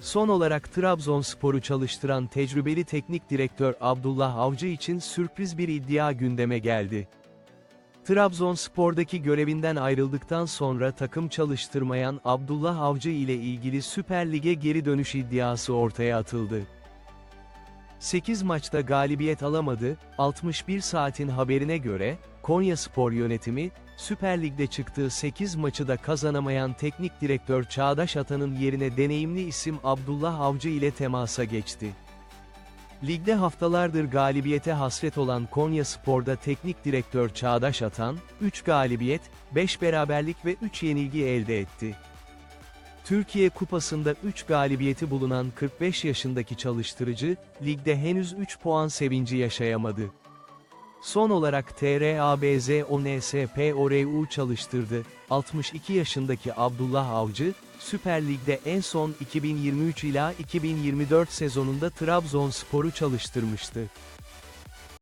Son olarak Trabzonspor'u çalıştıran tecrübeli teknik direktör Abdullah Avcı için sürpriz bir iddia gündeme geldi. Trabzonspor'daki görevinden ayrıldıktan sonra takım çalıştırmayan Abdullah Avcı ile ilgili Süper Lig'e geri dönüş iddiası ortaya atıldı. 8 maçta galibiyet alamadı, 61 saatin haberine göre, Konya Spor yönetimi, Süper Lig'de çıktığı 8 maçı da kazanamayan teknik direktör Çağdaş Atan'ın yerine deneyimli isim Abdullah Avcı ile temasa geçti. Ligde haftalardır galibiyete hasret olan Konya Spor'da teknik direktör Çağdaş Atan, 3 galibiyet, 5 beraberlik ve 3 yenilgi elde etti. Türkiye Kupası'nda 3 galibiyeti bulunan 45 yaşındaki çalıştırıcı, ligde henüz 3 puan sevinci yaşayamadı. Son olarak TRABZ ONSPORU çalıştırdı. 62 yaşındaki Abdullah Avcı, Süper Lig'de en son 2023 ila 2024 sezonunda Trabzonspor'u çalıştırmıştı.